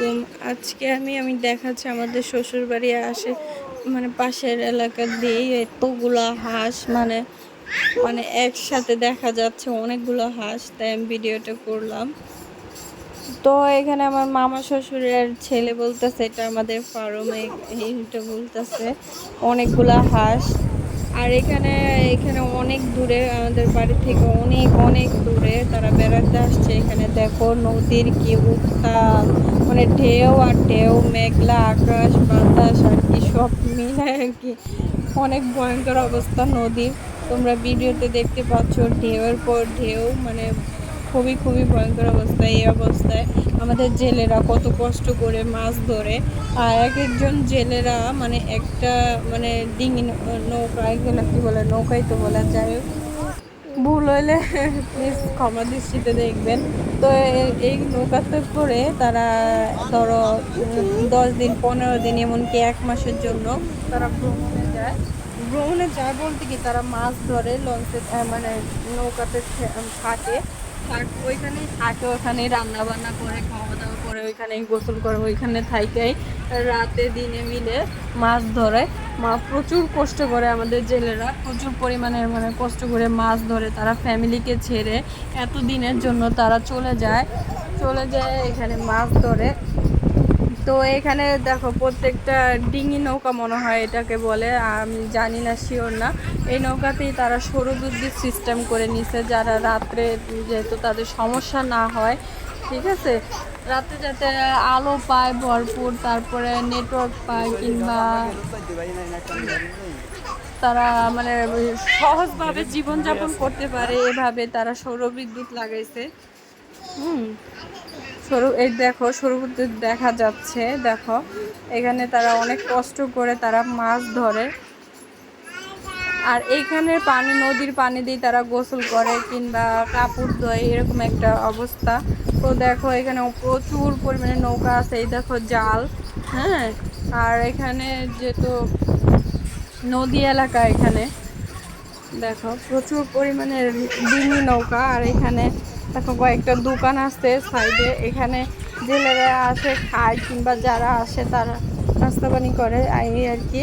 আলাইকুম আজকে আমি আমি দেখাচ্ছি আমাদের শ্বশুর বাড়ি আসে মানে পাশের এলাকা দিয়ে এতগুলো হাঁস মানে মানে একসাথে দেখা যাচ্ছে অনেকগুলো হাঁস, তাই আমি ভিডিওটা করলাম। তো এখানে আমার মামা শ্বশুরের ছেলে বলতেছে, এটা আমাদের ফার্মে, এইটা বলতেছে, অনেকগুলা হাঁস। আর এখানে এখানে অনেক দূরে আমাদের বাড়ি থেকে অনেক অনেক দূরে তারা বেড়াতে আসছে। এখানে দেখো নদীর কি উত্তাল মানে ঢেউ আর ঢেউ, মেঘলা আকাশ, বাতাস আর কি সব মিলে আর কি। অনেক ভয়ঙ্কর অবস্থা নদীর। তোমরা ভিডিওতে দেখতে পাচ্ছ ঢেউয়ের পর ঢেউ মানে খুবই খুবই ভয়ঙ্কর অবস্থা এই অবস্থায়। আমাদের জেলেরা কত কষ্ট করে মাছ ধরে। আর এক একজন জেলেরা মানে একটা মানে ডিঙি নৌকা এগুলো কি বলে, নৌকাই তো বলা যায়। ভুল হইলে প্লিজ ক্ষমা দৃষ্টিতে দেখবেন। তো এই নৌকাতে করে তারা ধরো দশ দিন, পনেরো দিন, এমনকি এক মাসের জন্য তারা ভ্রমণে যায়। ভ্রমণে যায় বলতে কি, তারা মাছ ধরে লঞ্চে মানে নৌকাতে থাক। ওইখানেই থাকে, ওখানেই রান্না বান্না করে খাওয়া দাওয়া করে, ওইখানেই গোসল করে, ওইখানে থাইকাই রাতে, দিনে মিলে মাছ ধরে। মা প্রচুর কষ্ট করে আমাদের জেলেরা, প্রচুর পরিমাণে মানে কষ্ট করে মাছ ধরে, তারা ফ্যামিলিকে ছেড়ে এত দিনের জন্য তারা চলে যায়। চলে যায় এখানে মাছ ধরে। তো এখানে দেখো প্রত্যেকটা ডিঙি নৌকা মনে হয় এটাকে বলে, আমি জানি না শিওর না। এই নৌকাতেই তারা সৌরবিদ্যুৎ সিস্টেম করে নিছে, যারা রাত্রে যেহেতু তাদের সমস্যা না হয়, ঠিক আছে? রাতে যাতে আলো পায় ভরপুর, তারপরে নেটওয়ার্ক পায় কিংবা তারা মানে সহজভাবে জীবনযাপন করতে পারে, এভাবে তারা সৌরবিদ্যুৎ লাগাইছে। হুম সরু, এই দেখো সৌরবিদ্যুৎ দেখা যাচ্ছে, দেখো। এখানে তারা অনেক কষ্ট করে তারা মাছ ধরে। আর এইখানে পানি, নদীর পানি দিয়ে তারা গোসল করে কিংবা কাপড় ধোয়, এরকম একটা অবস্থা। তো দেখো, এখানে প্রচুর পরিমাণে নৌকা আছে, এই দেখো জাল হ্যাঁ? আর এখানে যেহেতু নদী এলাকা এখানে, দেখো, প্রচুর পরিমাণে ডিঙি নৌকা। আর এখানে দেখো কয়েকটা দোকান আসতে সাইডে। এখানে জেলেরা আসে, খায় কিংবা যারা আসে তারা নাস্তা পানি করে, এই আর কি।